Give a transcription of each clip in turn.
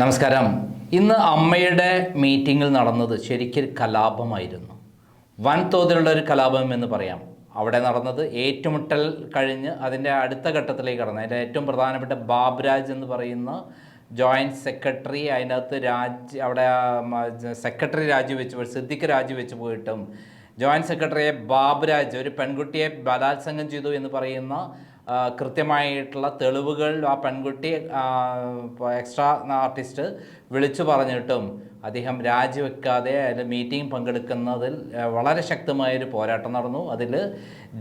നമസ്കാരം. ഇന്ന് അമ്മയുടെ മീറ്റിങ്ങിൽ നടന്നത് ശരിക്കും കലാപമായിരുന്നു. വൻതോതിലുള്ള ഒരു കലാപം എന്ന് പറയാം. അവിടെ നടന്നത് ഏറ്റുമുട്ടൽ കഴിഞ്ഞ് അതിന്റെ അടുത്ത ഘട്ടത്തിലേക്ക് കടന്നു അതിന്റെ ഏറ്റവും പ്രധാനപ്പെട്ട ബാബ്രാജ് എന്ന് പറയുന്ന ജോയിന്റ് സെക്രട്ടറി അതിനകത്ത് രാജ് അവിടെ സെക്രട്ടറി രാജിവെച്ച് സിദ്ദിഖ് രാജിവെച്ച് പോയിട്ടും ജോയിന്റ് സെക്രട്ടറിയെ ബാബ്രാജ് ഒരു പെൺകുട്ടിയെ ബലാത്സംഗം ചെയ്തു എന്ന് പറയുന്ന കൃത്യമായിട്ടുള്ള തെളിവുകൾ ആ പെൺകുട്ടി എക്സ്ട്രാ ആർട്ടിസ്റ്റ് വിളിച്ചു പറഞ്ഞിട്ടും അദ്ദേഹം രാജിവെക്കാതെ അതിന്റെ മീറ്റിംഗ് പങ്കെടുക്കുന്നതിൽ വളരെ ശക്തമായൊരു പോരാട്ടം നടന്നു. അതിൽ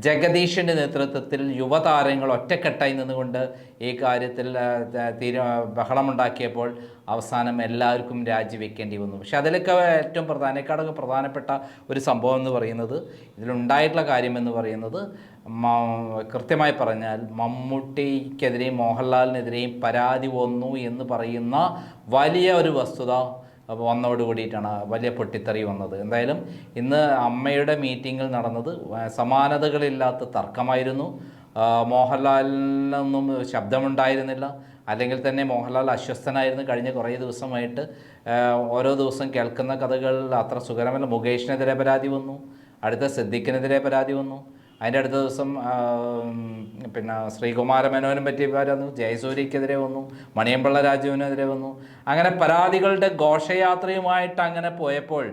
ജഗദീഷിന്റെ നേതൃത്വത്തിൽ യുവതാരങ്ങൾ ഒറ്റക്കെട്ടായി നിന്നുകൊണ്ട് ഈ കാര്യത്തിൽ തീരു ബഹളമുണ്ടാക്കിയപ്പോൾ അവസാനം എല്ലാവർക്കും രാജിവെക്കേണ്ടി വന്നു. പക്ഷെ അതിലൊക്കെ ഏറ്റവും പ്രധാനക്കാടൊക്കെ പ്രധാനപ്പെട്ട ഒരു സംഭവം എന്ന് പറയുന്നത് ഇതിലുണ്ടായിട്ടുള്ള കാര്യമെന്ന് പറയുന്നത് കൃത്യമായി പറഞ്ഞാൽ മമ്മൂട്ടിക്കെതിരെയും മോഹൻലാലിനെതിരെയും പരാതി വന്നു എന്ന് പറയുന്ന വലിയ ഒരു വസ്തുത വന്നോട് കൂടിയിട്ടാണ് വലിയ പൊട്ടിത്തെറി വന്നത്. എന്തായാലും ഇന്ന് അമ്മയുടെ മീറ്റിങ്ങിൽ നടന്നത് സമാനതകളില്ലാത്ത തർക്കമായിരുന്നു. മോഹൻലാലിനൊന്നും ശബ്ദമുണ്ടായിരുന്നില്ല. അല്ലെങ്കിൽ തന്നെ മോഹൻലാൽ അസ്വസ്ഥനായിരുന്നു കഴിഞ്ഞ കുറേ ദിവസമായിട്ട്. ഓരോ ദിവസം കേൾക്കുന്ന കഥകൾ അത്ര സുഖരമല്ല മുകേഷിനെതിരെ പരാതി വന്നു. അടുത്ത സിദ്ദിഖിനെതിരെ പരാതി വന്നു. അതിന്റെ അടുത്ത ദിവസം പിന്നെ ശ്രീകുമാര മേനോനും പറ്റിയ വരുന്നു ജയസൂര്യക്കെതിരെ വന്നു മണിയമ്പിള്ള രാജുവിനെതിരെ വന്നു. അങ്ങനെ പരാതികളുടെ ഘോഷയാത്രയുമായിട്ട് അങ്ങനെ പോയപ്പോൾ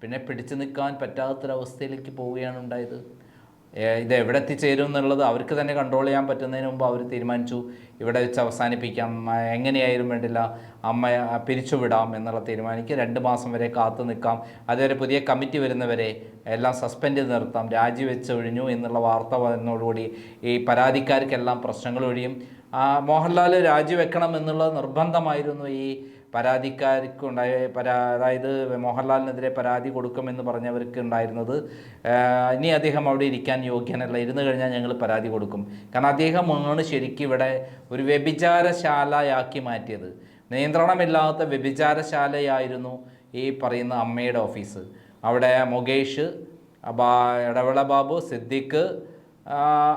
പിന്നെ പിടിച്ചു നിൽക്കാൻ പറ്റാത്തൊരവസ്ഥയിലേക്ക് പോവുകയാണ് ഉണ്ടായത്. ഇത് എവിടെ എത്തിച്ചേരും എന്നുള്ളത് അവർക്ക് തന്നെ കൺട്രോൾ ചെയ്യാൻ പറ്റുന്നതിന് മുമ്പ് അവർ തീരുമാനിച്ചു. ഇവിടെ വെച്ച് അവസാനിപ്പിക്കാം. എങ്ങനെയായാലും വേണ്ടില്ല. അമ്മയെ പിരിച്ചുവിടാം എന്നുള്ള തീരുമാനിക്ക്. രണ്ട് മാസം വരെ കാത്തു നിൽക്കാം. അതുവരെ പുതിയ കമ്മിറ്റി വരുന്നവരെ എല്ലാം സസ്പെൻഡ് ചെയ്ത് നിർത്താം. രാജിവെച്ച് ഒഴിഞ്ഞു എന്നുള്ള വാർത്ത വന്നതോടുകൂടി ഈ പരാതിക്കാർക്കെല്ലാം പ്രശ്നങ്ങൾ ഒഴിയും. മോഹൻലാൽ രാജിവെക്കണം എന്നുള്ള നിർബന്ധമായിരുന്നു ഈ പരാതിക്കാർക്ക് ഉണ്ടായ പരാ അതായത് മോഹൻലാലിനെതിരെ പരാതി കൊടുക്കുമെന്ന് പറഞ്ഞവർക്ക് ഉണ്ടായിരുന്നത് ഇനി അദ്ദേഹം അവിടെ ഇരിക്കാൻ യോഗ്യനല്ല. ഇരുന്ന് കഴിഞ്ഞാൽ ഞങ്ങൾ പരാതി കൊടുക്കും. കാരണം അദ്ദേഹമാണ് ശരിക്കും ഇവിടെ ഒരു വ്യഭിചാരശാലയാക്കി മാറ്റിയത്. നിയന്ത്രണമില്ലാത്ത വ്യഭിചാരശാലയായിരുന്നു ഈ പറയുന്ന അമ്മയുടെ ഓഫീസ്. അവിടെ മുകേഷ് ബാ ഇടവിള ബാബു സിദ്ദിഖ്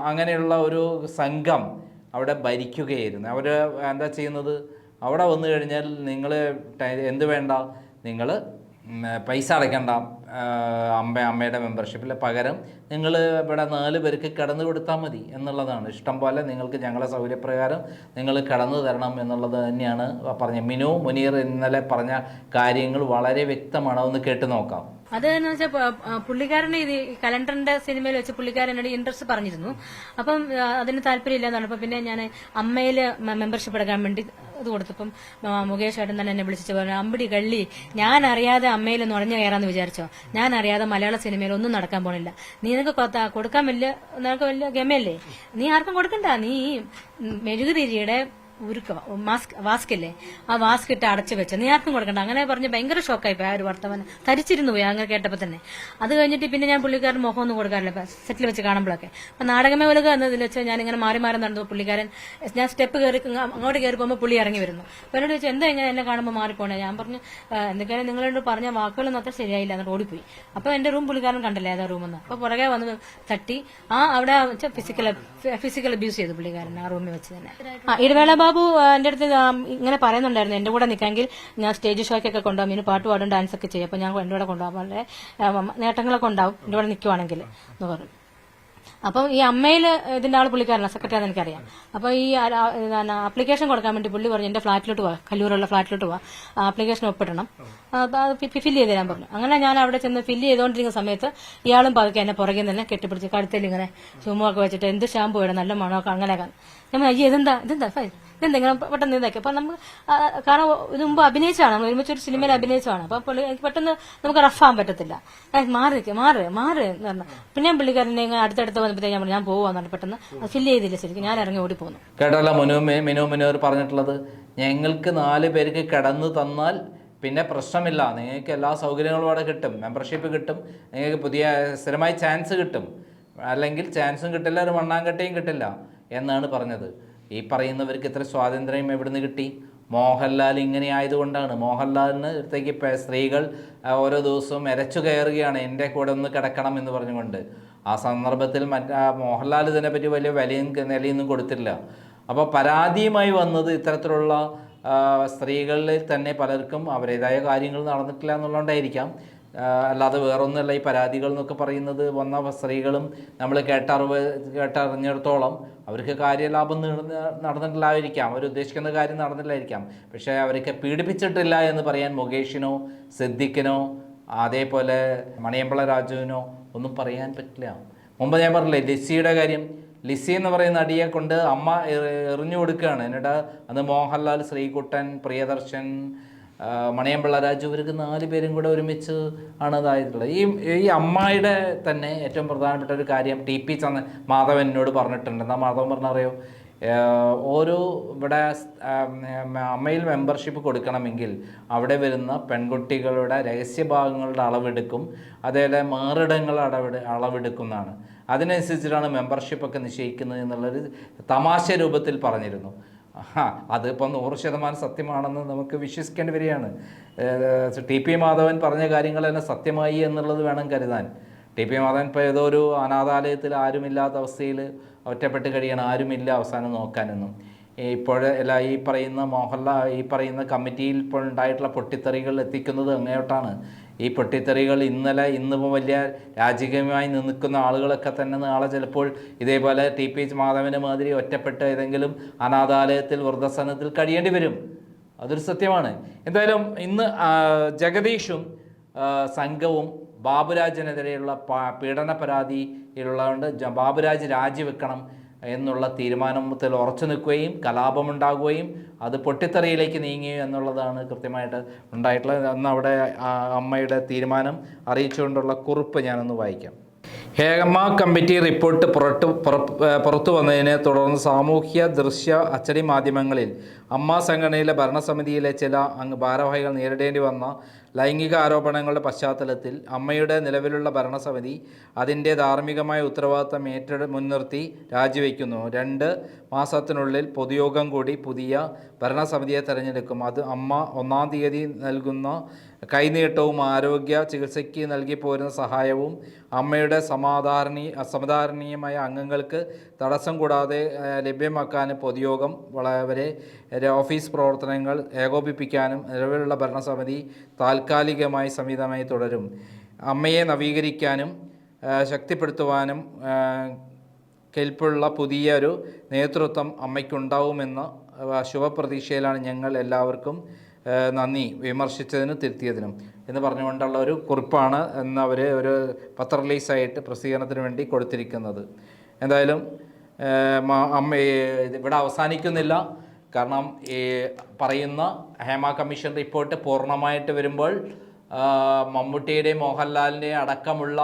അങ്ങനെയുള്ള ഒരു സംഘം അവിടെ ഭരിക്കുകയായിരുന്നു. അവർ എന്താ ചെയ്യുന്നത്? അവിടെ വന്നു കഴിഞ്ഞാൽ നിങ്ങൾ എന്ത് വേണ്ട? നിങ്ങൾ പൈസ അടയ്ക്കണ്ട. അമ്മ അമ്മയുടെ മെമ്പർഷിപ്പിൽ പകരം നിങ്ങൾ ഇവിടെ നാല് പേർക്ക് കടന്നു കൊടുത്താൽ മതി എന്നുള്ളതാണ്. ഇഷ്ടം പോലെ നിങ്ങൾക്ക് ഞങ്ങളെ സൗകര്യപ്രകാരം നിങ്ങൾ കടന്നു തരണം എന്നുള്ളത് തന്നെയാണ് പറഞ്ഞത്. മിനു മുനീർ ഇന്നലെ പറഞ്ഞ കാര്യങ്ങൾ വളരെ വ്യക്തമാണ്. ഒന്ന് കേട്ട് നോക്കാം. അത് എന്ന് വെച്ചാൽ പുള്ളിക്കാരനെ ഇത് കലണ്ടറിന്റെ സിനിമയിൽ വെച്ച് പുള്ളിക്കാരൻ എന്നോട് ഇൻട്രസ്റ്റ് പറഞ്ഞിരുന്നു. അപ്പം അതിന് താല്പര്യമില്ല എന്നാണ്. അപ്പൊ പിന്നെ ഞാൻ അമ്മയിൽ മെമ്പർഷിപ്പ് എടുക്കാൻ വേണ്ടി ഇത് കൊടുത്തപ്പം മുകേഷ് ഏട്ടൻ തന്നെ എന്നെ വിളിച്ചു പറഞ്ഞു അമ്പടി കള്ളി ഞാൻ അറിയാതെ അമ്മയിൽ നുഴഞ്ഞു കയറാന്ന് വിചാരിച്ചോ? ഞാൻ അറിയാതെ മലയാള സിനിമയിൽ ഒന്നും നടക്കാൻ പോണില്ല. നീ നിനക്ക് കൊടുക്കാൻ വലിയ നിനക്ക് വലിയ ഗമയല്ലേ? നീ ആർക്കും കൊടുക്കണ്ട. നീ മെഴുകുതിരിയുടെ ഉരുക്ക മാസ്ക് വാസ്ക് ഇല്ലേ? ആ വാസ്ക് ഇട്ട് അടച്ചു വെച്ചു. നീ കൊടുക്കണ്ട. അങ്ങനെ പറഞ്ഞ് ഭയങ്കര ഷോക്കായി പോയി ആ ഒരു വർത്തമാനം. തരിച്ചിരുന്നു പോയി അങ്ങനെ കേട്ടപ്പോ തന്നെ. അത് കഴിഞ്ഞിട്ട് പിന്നെ ഞാൻ പുള്ളിക്കാരൻ മുഖം ഒന്നും കൊടുക്കാറില്ല. സെറ്റിൽ വെച്ച് കാണുമ്പോഴൊക്കെ അപ്പൊ നാടകമേ ഉലക എന്നതിൽ വെച്ച് ഞാൻ ഇങ്ങനെ മാറി മാറി നടന്നു. പുള്ളിക്കാരൻ ഞാൻ സ്റ്റെപ്പ് കയറി അങ്ങോട്ട് കയറി പോകുമ്പോൾ പുള്ളി ഇറങ്ങി വരുന്നു. അപ്പൊ എന്നോട് എന്താ ഇങ്ങനെ എന്നെ കാണുമ്പോൾ മാറിപ്പോണേ? ഞാൻ പറഞ്ഞു "ആ, എന്തൊക്കെയാണ് നിങ്ങളോട് പറഞ്ഞ വാക്കുകളൊന്നും അത്ര ശരിയായില്ല. എന്നിട്ട് ഓടിപ്പോയി. അപ്പൊ എന്റെ റൂം പുള്ളിക്കാരൻ കണ്ടല്ലേ ഏതാ റൂമെന്ന് അപ്പൊ പുറകെ വന്ന് തട്ടി ആ അവിടെ ഫിസിക്കൽ ഫിസിക്കൽ അബ്യൂസ് ചെയ്തു പുള്ളിക്കാരൻ ആ റൂമിൽ വെച്ച് തന്നെ. ഇടവേള ബാബു എന്റെ അടുത്ത് ഇങ്ങനെ പറയുന്നുണ്ടായിരുന്നു എന്റെ കൂടെ നിൽക്കാമെങ്കിൽ ഞാൻ സ്റ്റേജ് ഷോയ്ക്കൊക്കെ കൊണ്ടുപോകും. ഇനി പാട്ട് പാടും ഡാൻസ് ഒക്കെ ചെയ്യും. അപ്പൊ ഞാൻ എന്റെ കൂടെ കൊണ്ടുപോകാം. വളരെ നേട്ടങ്ങളൊക്കെ ഉണ്ടാവും. എന്റെ കൂടെ നിൽക്കുവാണെങ്കിൽ എന്ന് പറഞ്ഞു. അപ്പം ഈ അമ്മയിൽ ഇതിന്റെ ആൾ പുള്ളിക്കാരനാണ് സെക്രട്ടറി എനിക്കറിയാം. അപ്പൊ ഈ ആപ്ലിക്കേഷൻ കൊടുക്കാൻ വേണ്ടി പുള്ളി പറഞ്ഞു എന്റെ ഫ്ലാറ്റിലോട്ട് പോവാ കല്ലൂരുള്ള ഫ്ളാറ്റിലോട്ട് പോവാ ആപ്ലിക്കേഷൻ ഒപ്പിടണം. ഫില്ല് ചെയ്ത് തരാൻ പറഞ്ഞു. അങ്ങനെ ഞാൻ അവിടെ ചെന്ന് ഫില്ല് ചെയ്തുകൊണ്ടിരിക്കുന്ന സമയത്ത് ഇയാളും പതുക്കെ എന്നെ പുറകെ നിന്ന് കെട്ടിപ്പിടിച്ച് കഴുത്തിൽ ഇങ്ങനെ ചുമ്മുമൊക്കെ വെച്ചിട്ട് എന്ത് ഷാമ്പു ഇടാം? നല്ല മണമൊക്കെ അങ്ങനെയൊക്കെ. ഞാൻ അയ്യോ ഇതെന്താ? ഇതെന്താ? ഫൈൻ ഇതെന്താ ഇങ്ങനെ പെട്ടെന്ന് ഇതാക്കി. അപ്പൊ നമുക്ക് കാരണം ഇത് മുമ്പ് അഭിനയിച്ചാണ് നമ്മൾ ഒരുമിച്ച് ഒരു സിനിമയിൽ അഭിനയിച്ചാണ് അപ്പൊ പുള്ളി പെട്ടെന്ന് നമുക്ക് റഫാൻ പറ്റത്തില്ല. മാറി നിൽക്ക്, മാറ് മാറ് എന്ന് പറഞ്ഞു. പിന്നെ പുള്ളിക്കാരനെ അടുത്തടുത്ത് വന്നപ്പോഴത്തേക്ക് ഞാൻ പറഞ്ഞു ഞാൻ പോവാന്ന് പെട്ടെന്ന് ഫില്ല് ചെയ്തില്ല ശരിക്കും. ഞാൻ ഇറങ്ങി ഓടി പോകുന്നു കേട്ടല്ല മനോമേ മിനോ മിനു മുനൂർ പറഞ്ഞിട്ടുള്ളത് ഞങ്ങൾക്ക് നാല് പേർക്ക് കിടന്നു തന്നാൽ പിന്നെ പ്രശ്നമില്ല. നിങ്ങൾക്ക് എല്ലാ സൗകര്യങ്ങളും അവിടെ കിട്ടും. മെമ്പർഷിപ്പ് കിട്ടും. നിങ്ങൾക്ക് പുതിയ സ്ഥിരമായി ചാൻസ് കിട്ടും. അല്ലെങ്കിൽ ചാൻസും കിട്ടില്ല ഒരു മണ്ണാങ്കട്ടയും കിട്ടില്ല എന്നാണ് പറഞ്ഞത്. ഈ പറയുന്നവർക്ക് ഇത്ര സ്വാതന്ത്ര്യം എവിടുന്ന് കിട്ടി? മോഹൻലാൽ ഇങ്ങനെ ആയതുകൊണ്ടാണ്. മോഹൻലാലിന് അടുത്തേക്ക് സ്ത്രീകൾ ഓരോ ദിവസവും എരച്ചു കയറുകയാണ്. എന്റെ കൂടെ ഒന്ന് കിടക്കണം എന്ന് പറഞ്ഞുകൊണ്ട്. ആ സന്ദർഭത്തിൽ മറ്റേ മോഹൻലാൽ ഇതിനെപ്പറ്റി വലിയ വിലയും നിലയൊന്നും കൊടുത്തില്ല. അപ്പോൾ പരാതിയുമായി വന്നത് ഇത്തരത്തിലുള്ള സ്ത്രീകളിൽ തന്നെ പലർക്കും അവരുടേതായ കാര്യങ്ങൾ നടന്നിട്ടില്ല എന്നുള്ളതുകൊണ്ടായിരിക്കാം. അല്ലാതെ വേറൊന്നുമല്ല ഈ പരാതികൾ എന്നൊക്കെ പറയുന്നത് വന്ന സ്ത്രീകളും നമ്മൾ കേട്ടറിവ് കേട്ടറിഞ്ഞിടത്തോളം അവർക്ക് കാര്യലാഭം നേടുന്ന- നടന്നിട്ടില്ലായിരിക്കാം. അവർ ഉദ്ദേശിക്കുന്ന കാര്യം നടന്നിട്ടില്ലായിരിക്കാം പക്ഷേ അവരൊക്കെ പീഡിപ്പിച്ചിട്ടില്ല എന്ന് പറയാൻ മുകേഷിനോ സിദ്ദിഖിനോ അതേപോലെ മണിയമ്പള രാജുവിനോ ഒന്നും പറയാൻ പറ്റില്ല. മുമ്പ് ഞാൻ പറഞ്ഞില്ലേ ലിസിയുടെ കാര്യം. ലിസി എന്ന് പറയുന്ന നടിയെ കൊണ്ട് അമ്മ എറിഞ്ഞു കൊടുക്കുകയാണ്. എന്നിട്ട് അന്ന് മോഹൻലാൽ ശ്രീകുട്ടൻ പ്രിയദർശൻ മണിയമ്പിള്ള രാജു ഇവർക്ക് നാല് പേരും കൂടെ ഒരുമിച്ച് ആണ് ഇതായിട്ടുള്ളത്. ഈ ഈ അമ്മായിയുടെ തന്നെ ഏറ്റവും പ്രധാനപ്പെട്ട ഒരു കാര്യം ടി പി ചന്ദ്രൻ മാധവൻ എന്നോട് പറഞ്ഞിട്ടുണ്ട്. എന്നാൽ മാധവൻ പറഞ്ഞറിയോ? ഓരോ ഇവിടെ അമ്മയിൽ മെമ്പർഷിപ്പ് കൊടുക്കണമെങ്കിൽ അവിടെ വരുന്ന പെൺകുട്ടികളുടെ രഹസ്യഭാഗങ്ങളുടെ അളവെടുക്കും അതേപോലെ മാറിടങ്ങൾ അളവെടു അളവെടുക്കുന്നതാണ്. അതിനനുസരിച്ചിട്ടാണ് മെമ്പർഷിപ്പൊക്കെ നിശ്ചയിക്കുന്നത് എന്നുള്ളൊരു തമാശ രൂപത്തിൽ പറഞ്ഞിരുന്നു. അതിപ്പോൾ നൂറ് ശതമാനം സത്യമാണെന്ന് നമുക്ക് വിശ്വസിക്കേണ്ടി വരികയാണ്. ടി പി മാധവൻ പറഞ്ഞ കാര്യങ്ങളെല്ലാം സത്യമായി എന്നുള്ളത് വേണം കരുതാൻ. ടി പി മാധവൻ ഇപ്പോൾ ഏതോ ഒരു അനാഥാലയത്തിൽ ആരുമില്ലാത്ത അവസ്ഥയിൽ ഒറ്റപ്പെട്ട് കഴിയണം ആരുമില്ല അവസാനം നോക്കാനൊന്നും. ഇപ്പോൾ ഈ പറയുന്ന മോഹൻലാൽ ഈ പറയുന്ന കമ്മിറ്റിയിൽ ഇപ്പോൾ ഉണ്ടായിട്ടുള്ള പൊട്ടിത്തെറികൾ എത്തിക്കുന്നത് അങ്ങോട്ടാണ്. ഈ പൊട്ടിത്തെറികൾ ഇന്നലെ ഇന്നിപ്പോൾ വലിയ രാജകീയമായി നിൽക്കുന്ന ആളുകളൊക്കെ തന്നെ നാളെ ചിലപ്പോൾ ഇതേപോലെ ടി പി മാധവന് മാതിരി ഒറ്റപ്പെട്ട ഏതെങ്കിലും അനാഥാലയത്തിൽ വൃദ്ധസനത്തിൽ കഴിയേണ്ടി വരും. അതൊരു സത്യമാണ്. എന്തായാലും ഇന്ന് ജഗദീഷും സംഘവും ബാബുരാജിനെതിരെയുള്ള പീഡന പരാതിയിലുള്ളതുകൊണ്ട് ബാബുരാജ് രാജിവെക്കണം എന്നുള്ള തീരുമാനത്തിൽ ഉറച്ചു നിൽക്കുകയും കലാപമുണ്ടാകുകയും അത് പൊട്ടിത്തെറിയിലേക്ക് നീങ്ങുകയും എന്നുള്ളതാണ് കൃത്യമായിട്ട് ഉണ്ടായിട്ടുള്ളത്. അന്ന് അവിടെ അമ്മയുടെ തീരുമാനം അറിയിച്ചുകൊണ്ടുള്ള കുറിപ്പ് ഞാനൊന്ന് വായിക്കാം. ഹേമ കമ്മിറ്റി റിപ്പോർട്ട് പുറത്തു പുറത്തു വന്നതിനെ തുടർന്ന് സാമൂഹ്യ ദൃശ്യ അച്ചടി മാധ്യമങ്ങളിൽ അമ്മ സംഘടനയിലെ ഭരണസമിതിയിലെ ചില അംഗ ഭാരവാഹികൾ നേരിടേണ്ടി വന്ന ലൈംഗിക ആരോപണങ്ങളുടെ പശ്ചാത്തലത്തിൽ അമ്മയുടെ നിലവിലുള്ള ഭരണസമിതി അതിന്റെ ധാർമ്മികമായ ഉത്തരവാദിത്തം ഏറ്റെടു മുൻനിർത്തി രാജിവെക്കുന്നു. രണ്ട് മാസത്തിനുള്ളിൽ പൊതുയോഗം കൂടി പുതിയ ഭരണസമിതിയെ തെരഞ്ഞെടുക്കും. അത് അമ്മ ഒന്നാം തീയതി നൽകുന്ന കൈനീട്ടവും ആരോഗ്യ ചികിത്സയ്ക്ക് നൽകി പോരുന്ന സഹായവും അമ്മയുടെ സമാധാരണീ അസമാധാരണീയമായ അംഗങ്ങൾക്ക് തടസ്സം കൂടാതെ ലഭ്യമാക്കാൻ പൊതുയോഗം വളരെ ഓഫീസ് പ്രവർത്തനങ്ങൾ ഏകോപിപ്പിക്കാനും നിലവിലുള്ള ഭരണസമിതി താൽക്കാലികമായി സംവിധാനമായി തുടരും. അമ്മയെ നവീകരിക്കാനും ശക്തിപ്പെടുത്തുവാനും കെൽപ്പുള്ള പുതിയൊരു നേതൃത്വം അമ്മയ്ക്കുണ്ടാവുമെന്ന ശുഭപ്രതീക്ഷയിലാണ് ഞങ്ങൾ എല്ലാവർക്കും നന്ദി വിമർശിച്ചതിനും തിരുത്തിയതിനും. എന്ന് പറഞ്ഞുകൊണ്ടുള്ള ഒരു കുറിപ്പാണ് എന്ന് അവർ ഒരു പത്ര റിലീസായിട്ട് പ്രസിദ്ധീകരണത്തിന് വേണ്ടി കൊടുത്തിരിക്കുന്നത്. എന്തായാലും അമ്മ ഇവിടെ അവസാനിക്കുന്നില്ല. കാരണം ഈ പറയുന്ന ഹേമ കമ്മീഷൻ റിപ്പോർട്ട് പൂർണമായിട്ട് വരുമ്പോൾ മമ്മൂട്ടിയുടെയും മോഹൻലാലിന്റെയും അടക്കമുള്ള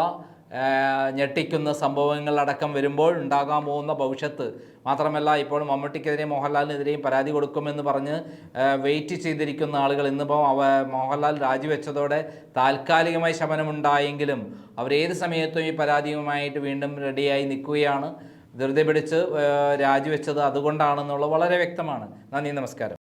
ഞെട്ടിക്കുന്ന സംഭവങ്ങളടക്കം വരുമ്പോൾ ഉണ്ടാകാൻ പോകുന്ന ഭവിഷ്യത്ത്. മാത്രമല്ല ഇപ്പോൾ മമ്മൂട്ടിക്കെതിരെയും മോഹൻലാലിനെതിരെയും പരാതി കൊടുക്കുമെന്ന് പറഞ്ഞ് വെയിറ്റ് ചെയ്തിരിക്കുന്ന ആളുകൾ ഇന്നിപ്പോൾ അവ മോഹൻലാൽ രാജിവെച്ചതോടെ താൽക്കാലികമായി ശമനമുണ്ടായെങ്കിലും അവരേത് സമയത്തും ഈ പരാതിയുമായിട്ട് വീണ്ടും റെഡിയായി നിൽക്കുകയാണ്. ധൃതി പിടിച്ച് രാജിവെച്ചത് അതുകൊണ്ടാണെന്നുള്ളത് വളരെ വ്യക്തമാണ്. നന്ദി നമസ്കാരം.